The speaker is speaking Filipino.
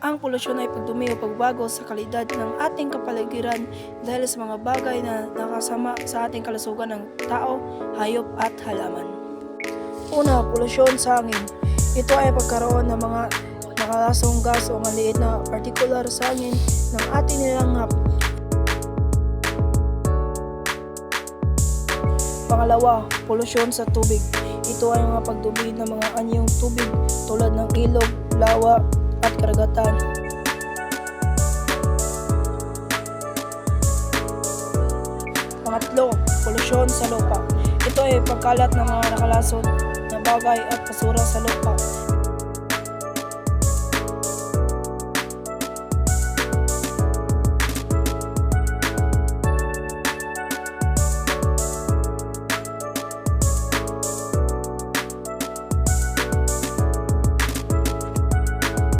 Ang polusyon ay pagdumi o pagbago sa kalidad ng ating kapaligiran dahil sa mga bagay na nakasama sa ating kalusugan ng tao, hayop at halaman. Una, polusyon sa hangin. Ito ay pagkaroon ng mga nakalasong gas o maliit na partikular sa hangin ng ating nilanghap. Pangalawa, polusyon sa tubig. Ito ay mga pagdumi ng mga anyong tubig tulad ng ilog, lawa, at karagatan. Pangatlo, polusyon sa lupa. Ito ay pagkalat ng mga nakalasod na bagay at basura sa lupa